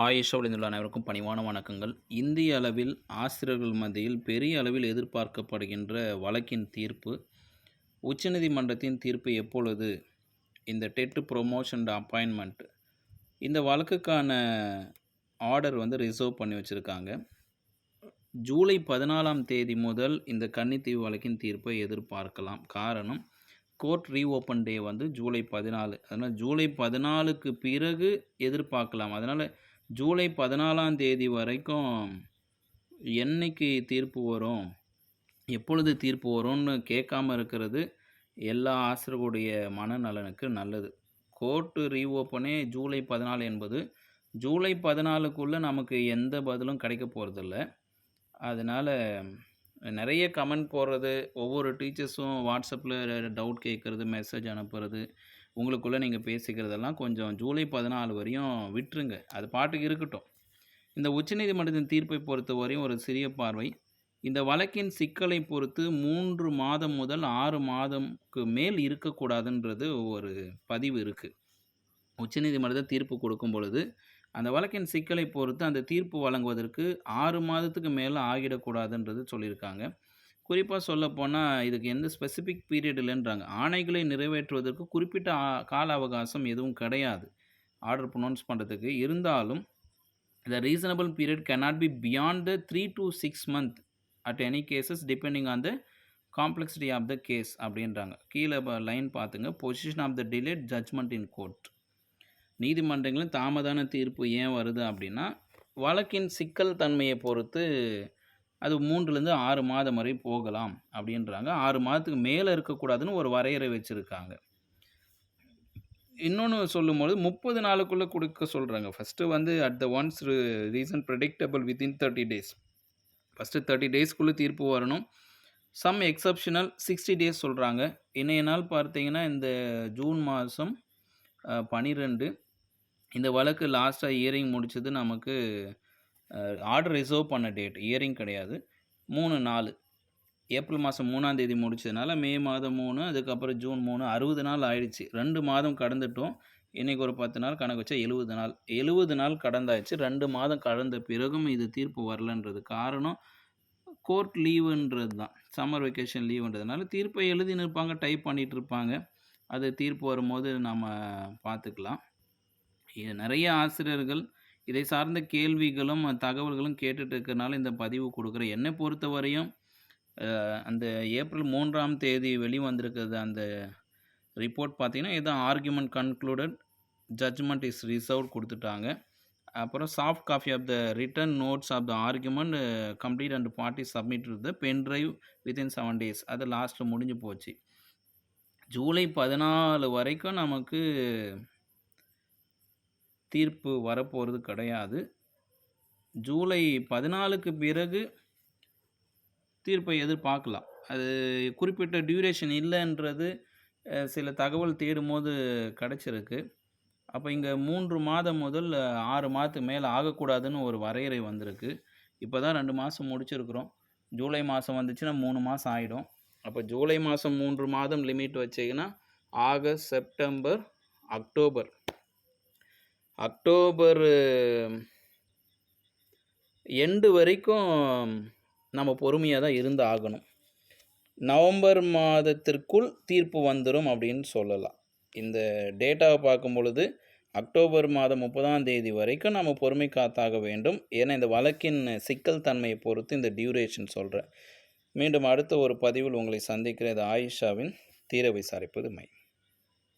ஆயிஷா உள்ள அனைவருக்கும் பணிவான வணக்கங்கள். இந்திய அளவில் ஆசிரியர்கள் மத்தியில் பெரிய அளவில் எதிர்பார்க்கப்படுகின்ற வழக்கின் தீர்ப்பு உச்சநீதிமன்றத்தின் தீர்ப்பு எப்பொழுது? இந்த டெட் ப்ரொமோஷன் அப்பாயின்மெண்ட். இந்த வழக்குக்கான ஆர்டர் வந்து ரிசர்வ் பண்ணி வச்சுருக்காங்க. ஜூலை பதினாலாம் தேதி முதல் இந்த கன்னித்தீவு வழக்கின் தீர்ப்பை எதிர்பார்க்கலாம். காரணம் கோர்ட் ரீஓப்பன் டே வந்து ஜூலை பதினாலு. அதனால் ஜூலை பதினாலுக்கு பிறகு எதிர்பார்க்கலாம். அதனால் ஜூலை பதினாலாம் தேதி வரைக்கும் என்னைக்கு தீர்ப்பு வரும் எப்பொழுது தீர்ப்பு வரும்னு கேட்காம இருக்கிறது எல்லா ஆசிரியர்களுடைய மனநலனுக்கு நல்லது. கோர்ட்டு ரீஓப்பனே ஜூலை பதினாலு என்பது ஜூலை பதினாலுக்குள்ளே நமக்கு எந்த பதிலும் கிடைக்க போகிறதில்ல அதனால் நிறைய கமெண்ட் போடுறது ஒவ்வொரு டீச்சர்ஸும் வாட்ஸ்அப்பில் டவுட் கேட்குறது மெசேஜ் அனுப்புறது உங்களுக்குள்ளே நீங்கள் பேசிக்கிறதெல்லாம் கொஞ்சம் ஜூலை பதினாலு வரையும் விட்டுருங்க. அது பாட்டுக்கு இருக்கட்டும். இந்த உச்சநீதிமன்றத்தின் தீர்ப்பை பொறுத்த வரையும் ஒரு சிறிய பார்வை. இந்த வழக்கின் சிக்கலை பொறுத்து மூன்று மாதம் முதல் ஆறு மாதம்க்கு மேல் இருக்கக்கூடாதுன்றது ஒரு பதிவு இருக்குது உச்சநீதிமன்றத்தில் தீர்ப்பு கொடுக்கும் பொழுது அந்த வழக்கின் சிக்கலை பொறுத்து அந்த தீர்ப்பு வழங்குவதற்கு ஆறு மாதத்துக்கு மேலே ஆகிடக்கூடாதுன்றது சொல்லியிருக்காங்க. குறிப்பாக சொல்லப்போனால் இதுக்கு எந்த ஸ்பெசிஃபிக் பீரியட் இல்லைன்றாங்க. ஆணைகளை நிறைவேற்றுவதற்கு குறிப்பிட்ட கால அவகாசம் எதுவும் கிடையாது. ஆர்டர் ப்ரொனவுன்ஸ் பண்ணுறதுக்கு இருந்தாலும் the reasonable period cannot be beyond the three to six month at any cases depending on the complexity of the case அப்படின்றாங்க. கீழே லைன் பார்த்துங்க. Position of the delayed judgment in court நீதிமன்றங்களில் தாமதான தீர்ப்பு ஏன் வருது அப்படின்னா வழக்கின் சிக்கல் தன்மையை பொறுத்து அது மூன்றுலேருந்து ஆறு மாதம் வரை போகலாம் அப்படின்றாங்க. ஆறு மாதத்துக்கு மேலே இருக்கக்கூடாதுன்னு ஒரு வரையறை வச்சுருக்காங்க. இன்னொன்று சொல்லும்போது முப்பது நாளுக்குள்ளே கொடுக்க சொல்கிறாங்க ஃபஸ்ட்டு வந்து at the once reason predictable within thirty days first thirty டேஸ்க்குள்ளே தீர்ப்பு வரணும். சம் எக்ஸப்ஷனல் சிக்ஸ்டி டேஸ் சொல்கிறாங்க இன்றைய நாள் பார்த்தீங்கன்னா இந்த ஜூன் மாதம் பனிரெண்டு. இந்த வழக்கு லாஸ்ட்டாக இயரிங் முடிச்சது நமக்கு ஆர்டர் ரிசர்வ் பண்ண டேட் இயரிங் கிடையாது. மூணு நாலு. ஏப்ரல் மாதம் மூணாம் தேதி முடிச்சதுனால மே மாதம் மூணு அதுக்கப்புறம் ஜூன் மூணு அறுபது நாள் ஆயிடுச்சு. ரெண்டு மாதம் கடந்துட்டோம். இன்றைக்கி ஒரு பத்து நாள் கணக்கு வச்சா எழுபது நாள். எழுபது நாள் கடந்தாச்சு. ரெண்டு மாதம் கடந்த பிறகும் இது தீர்ப்பு வரலன்றது காரணம் கோர்ட் லீவுன்றது தான். சம்மர் வெக்கேஷன் லீவுன்றதுனால தீர்ப்பை எழுதின்னு இருப்பாங்க டைப் பண்ணிகிட்டு இருப்பாங்க. அது தீர்ப்பு வரும்போது நம்ம பார்த்துக்கலாம். இது நிறைய ஆசிரியர்கள் இதை சார்ந்த கேள்விகளும் தகவல்களும் கேட்டுட்டு இருக்கிறனால இந்த பதிவு கொடுக்குறேன். என்னை பொறுத்த வரையும் அந்த ஏப்ரல் மூன்றாம் தேதி வெளிவந்திருக்கிறது அந்த ரிப்போர்ட் பார்த்தீங்கன்னா இதான் argument concluded judgment is reserve கொடுத்துட்டாங்க. அப்புறம் soft copy of the written notes of the argument complete and party submit the pen drive within seven days. அது லாஸ்ட்டில் முடிஞ்சு போச்சு. ஜூலை பதினாலு வரைக்கும் நமக்கு தீர்ப்பு வரப்போகிறது கிடையாது. ஜூலை பதினாலுக்கு பிறகு தீர்ப்பை எதிர்பார்க்கலாம். அது குறிப்பிட்ட டியூரேஷன் இல்லைன்றது சில தகவல் தேடும்போது கிடச்சிருக்கு. அப்போ இங்கே மூன்று மாதம் முதல் ஆறு மாதத்துக்கு மேலே ஆகக்கூடாதுன்னு ஒரு வரையறை வந்திருக்கு. இப்போ தான் ரெண்டு மாதம் முடிச்சிருக்கிறோம். ஜூலை மாதம் வந்துச்சுன்னா மூணு மாதம் ஆகிடும் அப்போ ஜூலை மாதம் மூன்று மாதம் லிமிட் வச்சிங்கன்னா August September October October end வரைக்கும் நம்ம பொறுமையாக தான் இருந்து ஆகணும். நவம்பர் மாதத்திற்குள் தீர்ப்பு வந்துடும் அப்படின்னு சொல்லலாம். இந்த டேட்டாவை பார்க்கும் பொழுது அக்டோபர் மாதம் முப்பதாம் தேதி வரைக்கும் நம்ம பொறுமை காத்தாக வேண்டும். ஏன்னா இந்த வழக்கின் சிக்கல் தன்மையை பொறுத்து இந்த டியூரேஷன் சொல்கிறேன் மீண்டும் அடுத்த ஒரு பதிவில் உங்களை சந்திக்கிற இது ஆயிஷாவின் தீர விசாரிப்பது மை